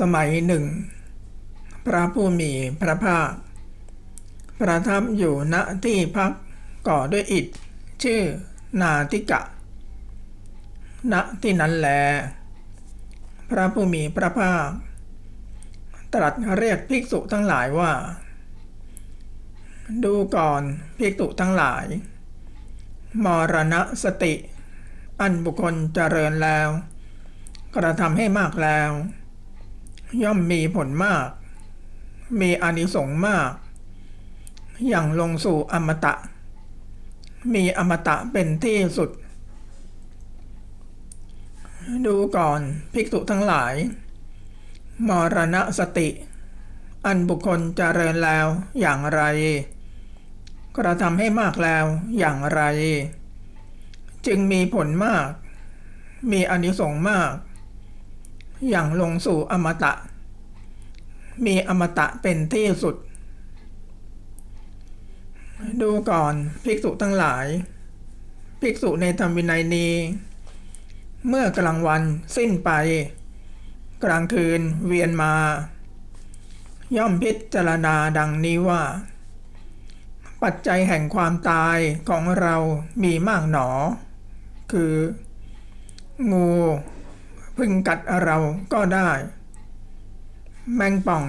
สมัยหนึ่ง พระผู้มีพระภาค ประทับอยู่ณที่พักก่อด้วยอิฐ ชื่อนาทิกะ ณที่นั้นแล พระผู้มีพระภาค ตรัสเรียกภิกษุทั้งหลายว่า ดูก่อนภิกษุทั้งหลาย มรณะสติ อันบุคคลเจริญแล้ว กระทำให้มากแล้ว ย่อมมีผลมาก มีอานิสงส์มาก อย่างลงสู่อมตะ มีอมตะเป็นที่สุด ดูก่อนภิกษุทั้งหลาย มรณะสติ อันบุคคลเจริญแล้วอย่างไร กระทำให้มากแล้วอย่างไร จึงมีผลมาก มีอานิสงส์มาก อย่างลงสู่อมตะ มีอมตะเป็นที่สุด ดูก่อนภิกษุทั้งหลาย ภิกษุในธรรมวินัยนี้ เมื่อกลางวันสิ้นไป กลางคืนเวียนมา ย่อมพิจารณาดังนี้ว่า ปัจจัยแห่งความตายของเรามีมากหนอ คือ งู พึ่งกัดเราก็ได้ แมงป่อง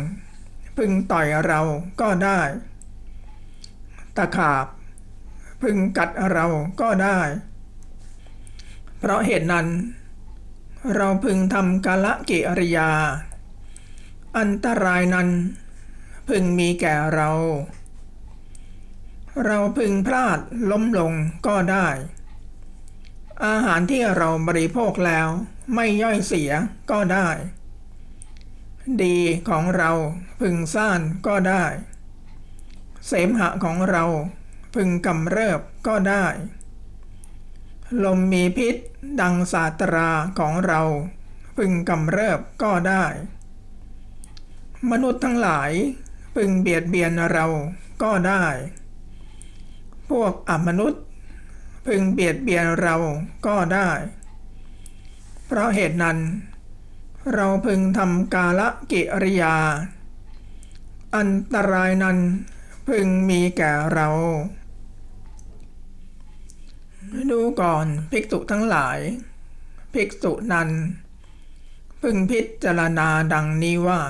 พึ่งต่อยเราก็ได้ ตะขาบ พึ่งกัดเราก็ได้ เพราะเหตุนั้น เราพึงทำกาละกิริยา อันตรายนั้น พึงมีแก่เรา เราพึงพลาดล้มลงก็ได้ อาหารที่เราบริโภคแล้วไม่ย่อยเสียก็ได้ ดีของเราพึงซ่านก็ได้ เสมหะของเราพึงกำเริบก็ได้ ลมมีพิษดังสาตราของเราพึงกำเริบก็ได้ มนุษย์ทั้งหลายพึงเบียดเบียนเราก็ได้ พวกอมนุษย์ พึงเบียดเบียนเราก็ได้ เพราะเหตุนั้น เราพึงทำกาละกิริยา อันตรายนั้นพึงมีแก่เรา ดูก่อนภิกษุทั้งหลาย ภิกษุนั้น พึงพิจารณาดังนี้ว่า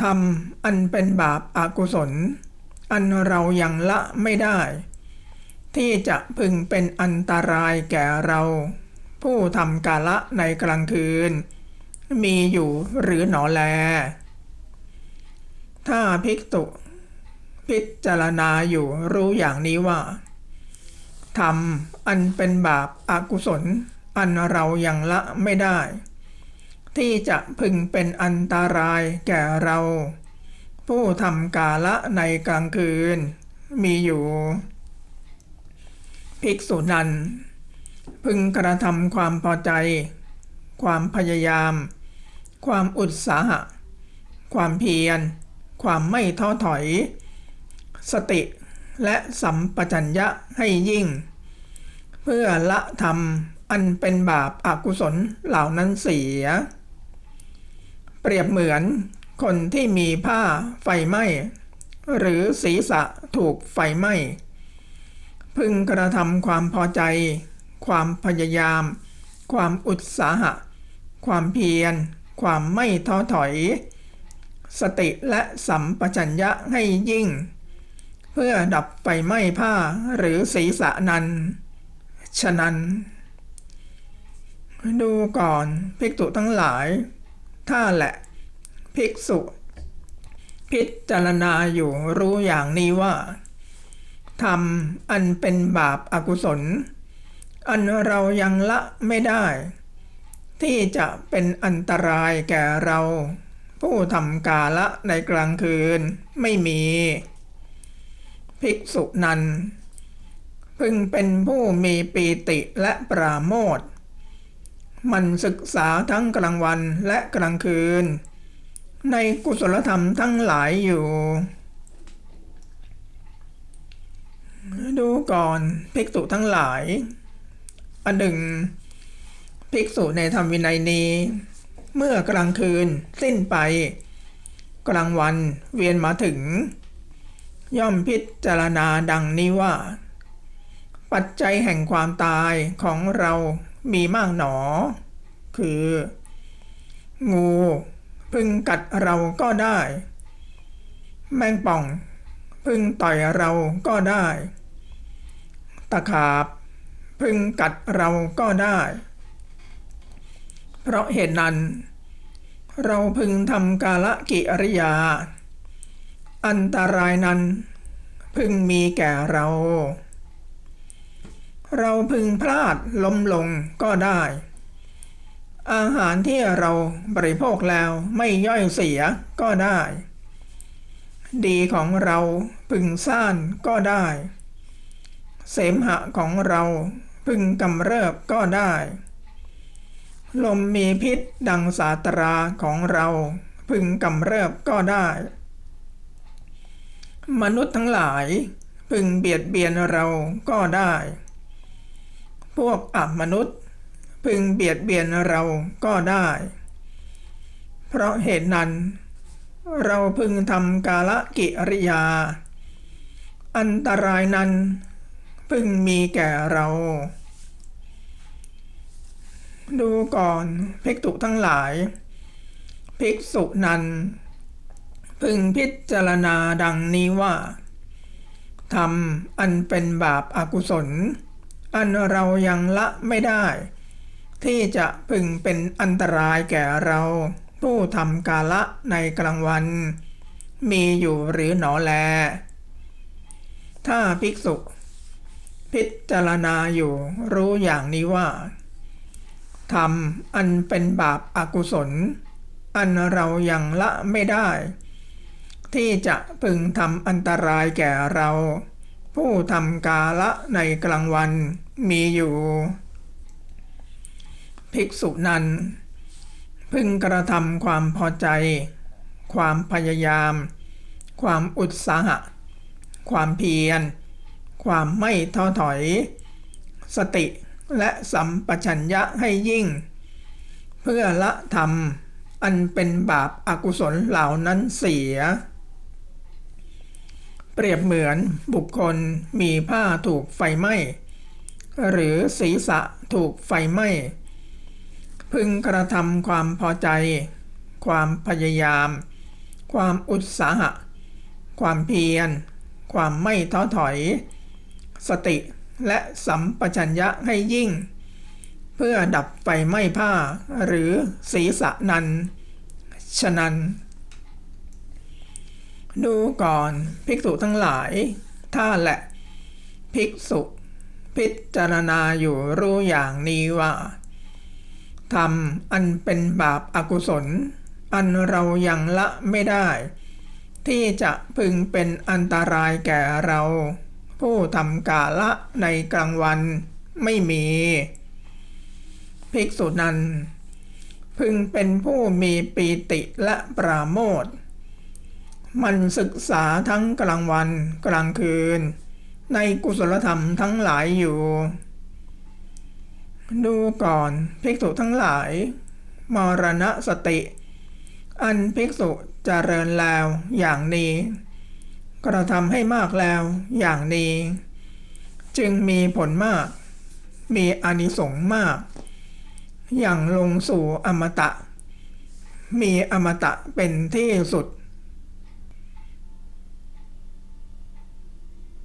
ทำอันเป็นบาปอากุศล อันเรายังละไม่ได้ ที่จะพึงเป็นอันตรายแก่เรา ผู้ทำกาละในกลางคืน มีอยู่หรือหนอแล ถ้าภิกษุพิจารณาอยู่รู้อย่างนี้ว่าทำอันเป็นบาปอากุศล อันเรายังละไม่ได้ ที่จะพึงเป็นอันตรายแก่เรา ผู้ทำกาละในกลางคืน มีอยู่ ภิกษุนั้น พึงกระทำความพอใจ ความพยายาม ความอุตสาหะ ความเพียร ความไม่ท้อถอย สติและสัมปชัญญะให้ยิ่ง เพื่อละธรรมอันเป็นบาปอากุศลเหล่านั้นเสีย เปรียบเหมือนคนที่มีผ้าไฟไหม้ หรือศีรษะถูกไฟไหม้ พึงกระทำความพอใจ ความพยายาม ความอุตสาหะ ความเพียร ความไม่ท้อถอย สติและสัมปชัญญะให้ยิ่ง เพื่อดับไฟไหม้ผ้าหรือศีรษะนั้น ฉะนั้น ดูก่อนภิกษุทั้งหลาย ถ้าแหละภิกษุ พิจารณาอยู่รู้อย่างนี้ว่า ทำอันเป็นบาปอากุศล อันเรายังละไม่ได้ ที่จะเป็นอันตรายแก่เรา ผู้ทำกาละในกลางคืนไม่มี ภิกษุนั้นพึงเป็นผู้มีปีติและปราโมทมันศึกษาทั้งกลางวันและกลางคืน ในกุศลธรรมทั้งหลายอยู่ ดู ก่อนภิกษุทั้งหลาย อันหนึ่ง ภิกษุในธรรมวินัยนี้ เมื่อกลางคืนสิ้นไป กลางวันเวียนมาถึง ย่อมพิจารณาดังนี้ว่า ปัจจัยแห่งความตายของเรามีมากหนอ คือ งูพึงกัดเราก็ได้ แมงป่อง พึงต่อยเราก็ได้ ตะขาบ พึงกัดเราก็ได้ เพราะเหตุนั้น เราพึงทำกาละกิริยา อันตรายนั้น พึงมีแก่เรา เราพึงพลาดล้มลงก็ได้ อาหารที่เราบริโภคแล้วไม่ย่อยเสียก็ได้ ดีของเราพึงซ่านก็ได้ เสมหะของเราพึงกำเริบก็ได้ ลมมีพิษดังสาตราของเราพึงกำเริบก็ได้ มนุษย์ทั้งหลายพึงเบียดเบียนเราก็ได้ พวกอับมนุษย์ พึงเบียดเบียนเราก็ได้ เพราะเหตุนั้น เราพึงทำกาละกิริยา อันตรายนั้น พึงมีแก่เรา ดูก่อนภิกษุทั้งหลาย ภิกษุนั้น พึงพิจารณาดังนี้ว่าทำอันเป็นบาปอากุศล อันเรายังละไม่ได้ ที่จะพึงเป็นอันตรายแก่เรา ผู้ทำกาละในกลางวัน มีอยู่หรือหนอแล ถ้าภิกษุ พิจารณาอยู่ รู้อย่างนี้ว่าทำอันเป็นบาปอากุศล อันเรายังละไม่ได้ ที่จะพึงทำอันตรายแก่เรา ผู้ทำกาละในกลางวันมีอยู่ ภิกษุนั้นพึงกระทำความพอใจ ความพยายาม ความอุตสาหะ ความเพียร ความไม่ท้อถอย สติและสัมปชัญญะให้ยิ่ง เพื่อละธรรมอันเป็นบาปอากุศลเหล่านั้นเสีย เปรียบเหมือนบุคคลมีผ้าถูกไฟไหม้ หรือศีรษะถูกไฟไหม้ พึงกระทำความพอใจ ความพยายาม ความอุตสาหะ ความเพียร ความไม่ท้อถอย สติและสัมปชัญญะให้ยิ่ง เพื่อดับไฟไหม้ผ้าหรือศีรษะนัน ฉะนั้น ดูก่อนภิกษุทั้งหลาย ถ้าแหละภิกษุพิจารณาอยู่รู้อย่างนี้ว่าทำอันเป็นบาปอากุศล อันเรายังละไม่ได้ ที่จะพึงเป็นอันตรายแก่เรา ผู้ทำกาละในกลางวันไม่มี ภิกษุนั้น พึงเป็นผู้มีปีติและปราโมทมันศึกษาทั้งกลางวันกลางคืน ในกุศลธรรมทั้งหลายอยู่ ดูก่อนภิกษุทั้งหลาย มรณสติ อันภิกษุเจริญแล้วอย่างนี้ กระทำให้มากแล้วอย่างนี้ จึงมีผลมาก มีอนิสงส์มาก อย่างลงสู่อมตะ มีอมตะเป็นที่สุด